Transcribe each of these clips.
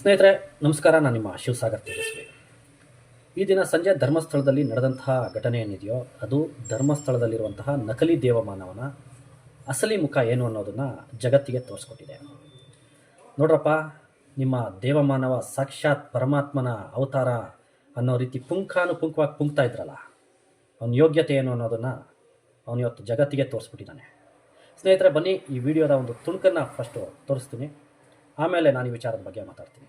ಸ್ನೇಹಿತರೆ, ನಮಸ್ಕಾರ. ನಾನು ನಿಮ್ಮ ಶಿವಸಾಗರ್ ತೇಜಸ್ವಿ. ಈ ದಿನ ಸಂಜೆ ಧರ್ಮಸ್ಥಳದಲ್ಲಿ ನಡೆದಂತಹ ಘಟನೆ ಏನಿದೆಯೋ, ಅದು ಧರ್ಮಸ್ಥಳದಲ್ಲಿರುವಂತಹ ನಕಲಿ ದೇವಮಾನವನ ಅಸಲಿ ಮುಖ ಏನು ಅನ್ನೋದನ್ನು ಜಗತ್ತಿಗೆ ತೋರಿಸ್ಕೊಟ್ಟಿದೆ. ನೋಡ್ರಪ್ಪ, ನಿಮ್ಮ ದೇವಮಾನವ ಸಾಕ್ಷಾತ್ ಪರಮಾತ್ಮನ ಅವತಾರ ಅನ್ನೋ ರೀತಿ ಪುಂಖಾನುಪುಂಖವಾಗಿ ಪುಂಕ್ತಾ ಇದ್ರಲ್ಲ, ಅವನ ಯೋಗ್ಯತೆ ಏನು ಅನ್ನೋದನ್ನು ಅವನು ಇವತ್ತು ಜಗತ್ತಿಗೆ ತೋರಿಸ್ಬಿಟ್ಟಿದ್ದಾನೆ. ಸ್ನೇಹಿತರೆ, ಬನ್ನಿ ಈ ವಿಡಿಯೋದ ಒಂದು ತುಣುಕನ್ನು ಫಸ್ಟು ತೋರಿಸ್ತೀನಿ. ಆಮೇಲೆ ನಾನು ಈ ವಿಚಾರದ ಬಗ್ಗೆ ಮಾತಾಡ್ತೀನಿ.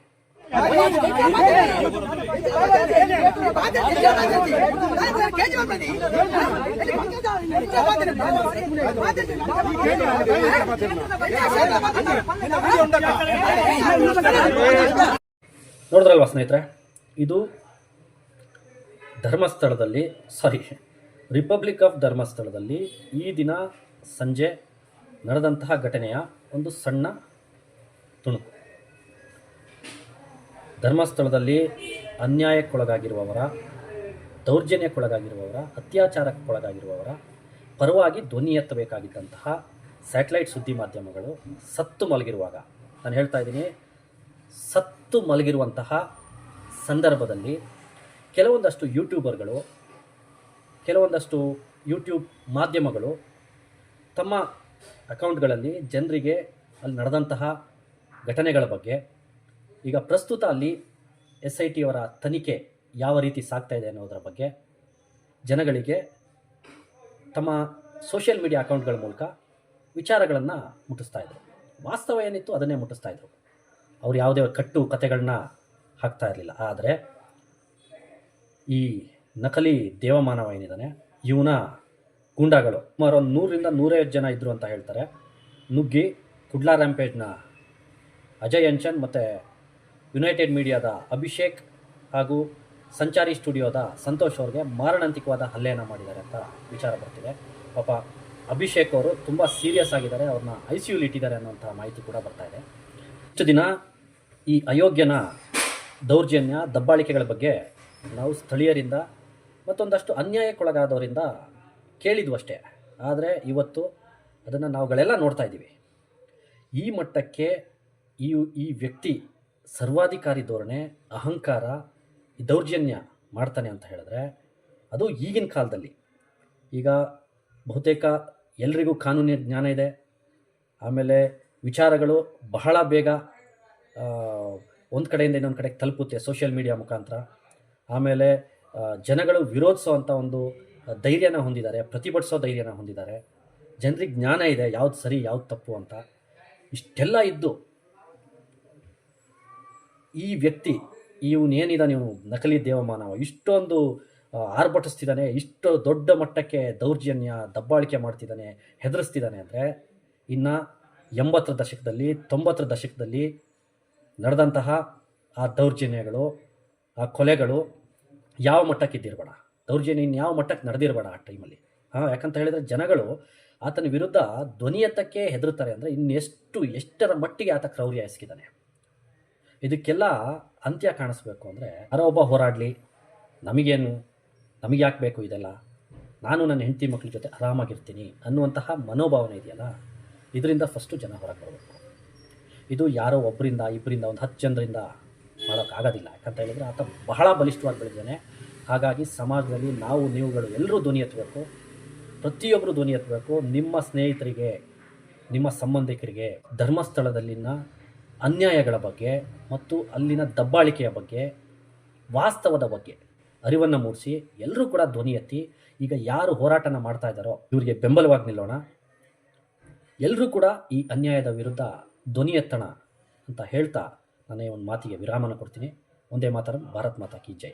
ನೋಡಿದ್ರಲ್ವಾ ಸ್ನೇಹಿತರೆ? ಇದು ಧರ್ಮಸ್ಥಳದಲ್ಲಿ ಸಾರಿ ರಿಪಬ್ಲಿಕ್ ಆಫ್ ಧರ್ಮಸ್ಥಳದಲ್ಲಿ ಈ ದಿನ ಸಂಜೆ ನಡೆದಂತಹ ಘಟನೆಯ ಒಂದು ಸಣ್ಣ ತುಣುಕು. ಧರ್ಮಸ್ಥಳದಲ್ಲಿ ಅನ್ಯಾಯಕ್ಕೊಳಗಾಗಿರುವವರ, ದೌರ್ಜನ್ಯಕ್ಕೊಳಗಾಗಿರುವವರ, ಅತ್ಯಾಚಾರಕ್ಕೊಳಗಾಗಿರುವವರ ಪರವಾಗಿ ಧ್ವನಿ ಎತ್ತಬೇಕಾಗಿದ್ದಂತಹ ಸ್ಯಾಟಲೈಟ್ ಸುದ್ದಿ ಮಾಧ್ಯಮಗಳು ಸತ್ತು ಮಲಗಿರುವಾಗ, ನಾನು ಹೇಳ್ತಾ ಇದ್ದೀನಿ, ಸತ್ತು ಮಲಗಿರುವಂತಹ ಸಂದರ್ಭದಲ್ಲಿ ಕೆಲವೊಂದಷ್ಟು ಯೂಟ್ಯೂಬರ್ಗಳು, ಕೆಲವೊಂದಷ್ಟು ಯೂಟ್ಯೂಬ್ ಮಾಧ್ಯಮಗಳು ತಮ್ಮ ಅಕೌಂಟ್ಗಳಲ್ಲಿ ಜನರಿಗೆ ಅಲ್ಲಿ ನಡೆದಂತಹ ಘಟನೆಗಳ ಬಗ್ಗೆ. ಈಗ ಪ್ರಸ್ತುತ ಅಲ್ಲಿ ಎಸ್ ಐ ಟಿಯವರ ತನಿಖೆ ಯಾವ ರೀತಿ ಸಾಗ್ತಾ ಇದೆ ಅನ್ನೋದರ ಬಗ್ಗೆ. ಜನಗಳಿಗೆ ತಮ್ಮ ಸೋಷಿಯಲ್ ಮೀಡಿಯಾ ಅಕೌಂಟ್ಗಳ ಮೂಲಕ ವಿಚಾರಗಳನ್ನು ಮುಟ್ಟಿಸ್ತಾ ಇದ್ರು. ವಾಸ್ತವ ಏನಿತ್ತು ಅದನ್ನೇ ಮುಟ್ಟಿಸ್ತಾ ಇದ್ರು. ಅವ್ರು ಯಾವುದೇ ಕಟ್ಟು ಕತೆಗಳನ್ನ ಹಾಕ್ತಾ ಇರಲಿಲ್ಲ. ಆದರೆ ಈ ನಕಲಿ ದೇವಮಾನವ ಏನಿದ್ದಾನೆ ಇವನ ಗೂಂಡಾಗಳು. ಸುಮಾರು ಒಂದು ನೂರರಿಂದ ನೂರೈವತ್ತು ಜನ ಇದ್ದರು ಅಂತ ಹೇಳ್ತಾರೆ. ನುಗ್ಗಿ ಕುಡ್ಲಾ ರ್ಯಾಂಪೇಜ್ನ ಅಜಯ್ ಅಂಚನ್ ಮತ್ತು ಯುನೈಟೆಡ್ ಮೀಡಿಯಾದ ಅಭಿಷೇಕ್ ಹಾಗೂ ಸಂಚಾರಿ ಸ್ಟುಡಿಯೋದ ಸಂತೋಷ್ ಅವ್ರಿಗೆ ಮಾರಣಾಂತಿಕವಾದ ಹಲ್ಲೆಯನ್ನು ಮಾಡಿದ್ದಾರೆ ಅಂತ ವಿಚಾರ ಬರ್ತಿದೆ. ಪಾಪ ಅಭಿಷೇಕ್ ಅವರು ತುಂಬ ಸೀರಿಯಸ್ ಆಗಿದ್ದಾರೆ. ಅವ್ರನ್ನ ಐ ಸಿ ಯುಲಿ ಇಟ್ಟಿದ್ದಾರೆ ಅನ್ನೋಂಥ ಮಾಹಿತಿ ಕೂಡ ಬರ್ತಾ ಇದೆ. ಇಷ್ಟು ದಿನ ಈ ಅಯೋಗ್ಯನ ದೌರ್ಜನ್ಯ, ದಬ್ಬಾಳಿಕೆಗಳ ಬಗ್ಗೆ ನಾವು ಸ್ಥಳೀಯರಿಂದ ಮತ್ತೊಂದಷ್ಟು ಅನ್ಯಾಯಕ್ಕೊಳಗಾದವರಿಂದ ಕೇಳಿದ್ವು ಅಷ್ಟೇ. ಆದರೆ ಇವತ್ತು ಅದನ್ನು ನಾವುಗಳೆಲ್ಲ ನೋಡ್ತಾ ಇದ್ದೀವಿ. ಈ ಮಟ್ಟಕ್ಕೆ ಈ ಈ ವ್ಯಕ್ತಿ ಸರ್ವಾಧಿಕಾರಿ ಧೋರಣೆ, ಅಹಂಕಾರ ದೌರ್ಜನ್ಯ ಮಾಡ್ತಾನೆ ಅಂತ ಹೇಳಿದ್ರೆ ಅದು ಈಗಿನ ಕಾಲದಲ್ಲಿ. ಈಗ ಬಹುತೇಕ ಎಲ್ರಿಗೂ ಕಾನೂನಿನ ಜ್ಞಾನ ಇದೆ. ಆಮೇಲೆ ವಿಚಾರಗಳು ಬಹಳ ಬೇಗ ಒಂದು ಕಡೆಯಿಂದ ಇನ್ನೊಂದು ಕಡೆಗೆ ತಲುಪುತ್ತೆ ಸೋಷಿಯಲ್ ಮೀಡಿಯಾ ಮುಖಾಂತರ. ಆಮೇಲೆ ಜನಗಳು ವಿರೋಧಿಸೋವಂಥ ಒಂದು ಧೈರ್ಯನ ಹೊಂದಿದ್ದಾರೆ, ಪ್ರತಿಭಟಿಸೋ ಧೈರ್ಯನ ಹೊಂದಿದ್ದಾರೆ. ಜನರಿಗೆ ಜ್ಞಾನ ಇದೆ, ಯಾವ್ದು ಸರಿ, ಯಾವ್ದು ತಪ್ಪು ಅಂತ. ಇಷ್ಟೆಲ್ಲ ಇದ್ದು ಈ ವ್ಯಕ್ತಿ ಇವನೇನಿದ್ದಾನೆ ಇವನು, ನಕಲಿ ದೇವಮಾನವ, ಇಷ್ಟೊಂದು ಆರ್ಭಟಿಸ್ತಿದ್ದಾನೆ ಇಷ್ಟು ದೊಡ್ಡ ಮಟ್ಟಕ್ಕೆ ದೌರ್ಜನ್ಯ, ದಬ್ಬಾಳಿಕೆ ಮಾಡ್ತಿದ್ದಾನೆ ಹೆದರಿಸ್ತಿದ್ದಾನೆ ಅಂದರೆ, ಇನ್ನು ಎಂಬತ್ತರ ದಶಕದಲ್ಲಿ, ತೊಂಬತ್ತರ ದಶಕದಲ್ಲಿ ನಡೆದಂತಹ ಆ ದೌರ್ಜನ್ಯಗಳು, ಆ ಕೊಲೆಗಳು ಯಾವ ಮಟ್ಟಕ್ಕೆ ಇದ್ದಿರಬೇಡ. ದೌರ್ಜನ್ಯ ಇನ್ನು ಯಾವ ಮಟ್ಟಕ್ಕೆ ನಡೆದಿರಬೇಡ ಆ ಟೈಮಲ್ಲಿ. ಹಾಂ, ಯಾಕಂತ ಹೇಳಿದರೆ ಜನಗಳು ಆತನ ವಿರುದ್ಧ ಧ್ವನಿಯತ್ತಕ್ಕೆ ಹೆದರುತ್ತಾರೆ ಅಂದರೆ ಇನ್ನೆಷ್ಟು, ಎಷ್ಟರ ಮಟ್ಟಿಗೆ ಆತ ಕ್ರೌರ್ಯ ಎಸಗಿದ್ದಾನೆ ಇದಕ್ಕೆಲ್ಲ ಅಂತ್ಯ ಕಾಣಿಸ್ಬೇಕು ಅಂದರೆ, ಯಾರೋ ಒಬ್ಬ ಹೋರಾಡಲಿ, ನಮಗೇನು, ನಮಗೆ ಯಾಕೆ ಬೇಕು ಇದೆಲ್ಲ? ನಾನು ನನ್ನ ಹೆಂಡತಿ ಮಕ್ಕಳ ಜೊತೆ ಆರಾಮಾಗಿರ್ತೀನಿ ಅನ್ನುವಂತಹ ಮನೋಭಾವನೆ ಇದೆಯಲ್ಲ? ಇದರಿಂದ ಫಸ್ಟು ಜನ ಹೊರಗೆ ಬರಬೇಕು. ಇದು ಯಾರೋ ಒಬ್ಬರಿಂದ ಇಬ್ಬರಿಂದ ಒಂದು ಹತ್ತು ಜನರಿಂದ ಮಾಡೋಕ್ಕಾಗೋದಿಲ್ಲ. ಯಾಕಂತ ಹೇಳಿದರೆ ಆತ ಬಹಳ ಬಲಿಷ್ಠವಾಗಿ ಬೆಳೆದಿದ್ದಾನೆ. ಹಾಗಾಗಿ ಸಮಾಜದಲ್ಲಿ ನಾವು, ನೀವುಗಳು ಎಲ್ಲರೂ ಧ್ವನಿ ಎತ್ತಬೇಕು. ಪ್ರತಿಯೊಬ್ಬರು ಧ್ವನಿ ಎತ್ತಬೇಕು. ನಿಮ್ಮ ಸ್ನೇಹಿತರಿಗೆ, ನಿಮ್ಮ ಸಂಬಂಧಿಕರಿಗೆ, ಧರ್ಮಸ್ಥಳದಲ್ಲಿನ ಅನ್ಯಾಯಗಳ ಬಗ್ಗೆ ಮತ್ತು ಅಲ್ಲಿನ ದಬ್ಬಾಳಿಕೆಯ ಬಗ್ಗೆ, ವಾಸ್ತವದ ಬಗ್ಗೆ ಅರಿವನ್ನು ಮೂಡಿಸಿ ಎಲ್ಲರೂ ಕೂಡ ಧ್ವನಿ ಎತ್ತಿ ಈಗ ಯಾರು ಹೋರಾಟನ ಮಾಡ್ತಾ ಇದ್ದಾರೋ ಇವರಿಗೆ ಬೆಂಬಲವಾಗಿ ನಿಲ್ಲೋಣ. ಎಲ್ಲರೂ ಕೂಡ ಈ ಅನ್ಯಾಯದ ವಿರುದ್ಧ ಧ್ವನಿ ಎತ್ತಣ ಅಂತ ಹೇಳ್ತಾ ನಾನೇ ಒಂದು ಮಾತಿಗೆ ವಿರಾಮನ ಕೊಡ್ತೀನಿ. ಒಂದೇ ಮಾತರಂ ಭಾರತ್ ಮಾತಾ ಕಿ ಜೈ.